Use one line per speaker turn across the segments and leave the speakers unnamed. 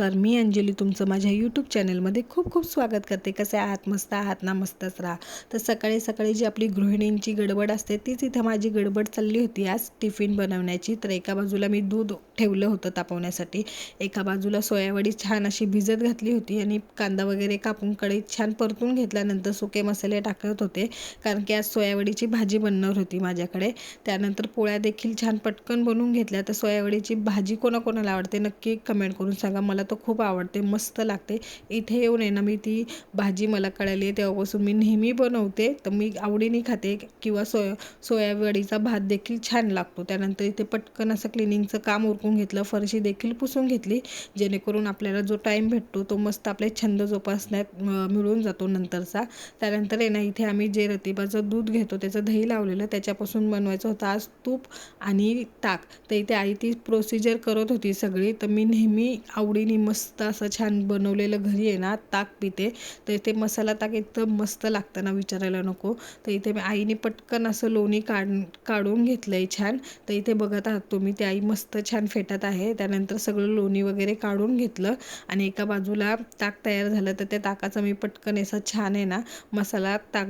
नमस्कार मी अंजली तुमचं माझ्या यूट्यूब चॅनलमध्ये खूप खूप स्वागत करते. कसे आहात? मस्त आहात? ना मस्तच राहा. तर सकाळी सकाळी जी आपली गृहिणींची गडबड असते तीच इथं माझी गडबड चालली होती आज टिफिन बनवण्याची. तर एका बाजूला मी दूध ठेवलं होतं तापवण्यासाठी. एका बाजूला सोयावडी छान अशी भिजत घातली होती आणि कांदा वगैरे कापून कढईत छान परतून घेतल्यानंतर सुके मसाले टाकत होते. कारण की आज सोयावडीची भाजी बनणार होती माझ्याकडे. त्यानंतर पोळ्या देखील छान पटकन बनवून घेतल्या. तर सोयावडीची भाजी कोणाकोणाला आवडते नक्की कमेंट करून सांगा. मला तर खूप आवडते मस्त लागते. इथे येऊन आहे ना मी ती भाजी मला कळाली आहे. तेव्हापासून मी नेहमी बनवते. तर मी आवडीने खाते किंवा सोया सोयावडीचा भात देखील छान लागतो. त्यानंतर इथे पटकन असं क्लिनिंगचं काम उरकून घेतलं फरशी देखील पुसून घेतली. जेणेकरून आपल्याला जो टाईम भेटतो तो मस्त आपले छंद जोपासण्यात मिळून जातो नंतरचा. त्यानंतर येणं ना इथे आम्ही जे रतिबाचं दूध घेतो त्याचं दही लावलेलं त्याच्यापासून बनवायचं होतं आज तूप आणि ताक. तर इथे आई ती प्रोसिजर करत होती सगळी. तर मी नेहमी आवडीने मस्त असं छान बनवलेलं घरी आहे ना ताक पिते. तर इथे मसाला ताक एकदम मस्त लागतं ना विचारायला नको. तर इथे मी आईने पटकन असं लोणी काढ काढून घेतलं आहे छान. तर इथे बघत आहात तुम्ही ते आई मस्त छान फे फेटत आहे. त्यानंतर सगळं लोणी वगैरे काढून घेतलं आणि एका बाजूला ताक तयार झालं. तर त्या ताकाचं मी पटकन असं छान आहे ना मसाला ताक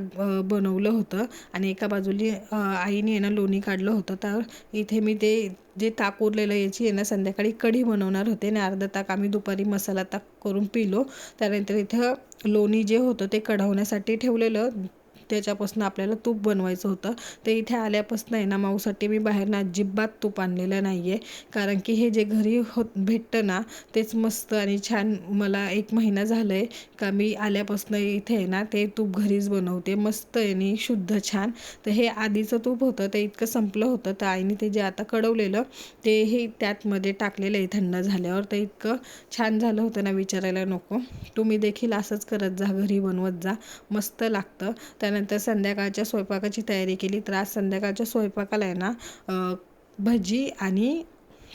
बनवलं होतं. आणि एका बाजूली आईने आहे ना लोणी काढलं होतं. तर इथे मी ते जे ताक उरलेलं याची आहे ना संध्याकाळी कढी बनवणार होते. आणि अर्धा ताक आम्ही दुपारी मसाला ताक करून पिलो. त्यानंतर इथं लोणी जे होतं ते कढवण्यासाठी ठेवलेलं. त्याच्यापासून आपल्याला तूप बनवायचं होतं. ते इथे आल्यापासून आहे ना माऊसाठी मी बाहेरनं अजिबात तूप आणलेलं नाही आहे कारण की हे जे घरी होत भेटतं ना तेच मस्त आणि छान मला एक महिना झालं आहे का मी आल्यापासून इथे आहे ना ते तूप घरीच बनवते. मस्त आहे आणि शुद्ध छान. तर हे आधीचं तूप होतं ते इतकं संपलं होतं. तर आईने ते जे आता कडवलेलं ते हे त्यातमध्ये टाकलेलं आहे थंड झाल्यावर. तर इतकं छान झालं होतं ना विचारायला नको. तुम्ही देखील असंच करत जा घरी बनवत जा. मस्त लागतं. त्यानंतर त्यानंतर संध्याकाळच्या स्वयंपाकाची तयारी केली. तर आज संध्याकाळच्या स्वयंपाकाला आहे ना भजी आणि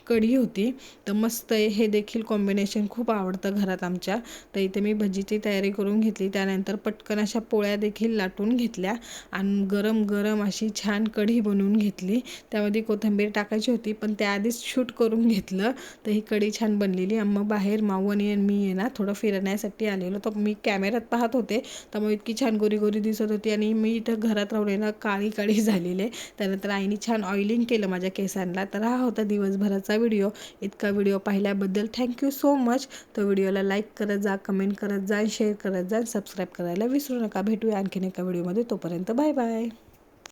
कढी होती. तर मस्त हे देखील कॉम्बिनेशन खूप आवडतं घरात आमच्या. तर इथे मी भजीची तयारी करून घेतली. त्यानंतर पटकन अशा पोळ्या देखील लाटून घेतल्या. आणि गरम गरम अशी छान कढी बनवून घेतली. त्यामध्ये कोथिंबीर टाकायची होती पण त्याआधीच शूट करून घेतलं. तर ही कढी छान बनलेली. आणि मग बाहेर माऊ आणि मी आहे ना थोडं फिरण्यासाठी आलेलो. तर मी कॅमेऱ्यात पाहत होते. त्यामुळे इतकी छान गोरी गोरी दिसत होती. आणि मी इथं घरात राहून ना काळी काळी झालेले. त्यानंतर आईने छान ऑइलिंग केलं माझ्या केसांना. तर हा होता दिवसभराचा व्हिडिओ. इतका व्हिडिओ पाहिल्याबद्दल थँक्यू सो मच तो व्हिडिओला लाईक करत जा कमेंट करत जा शेअर करत जा सबस्क्राईब करायला विसरू नका. भेटूया आणखीन एका व्हिडिओमध्ये. तोपर्यंत बाय बाय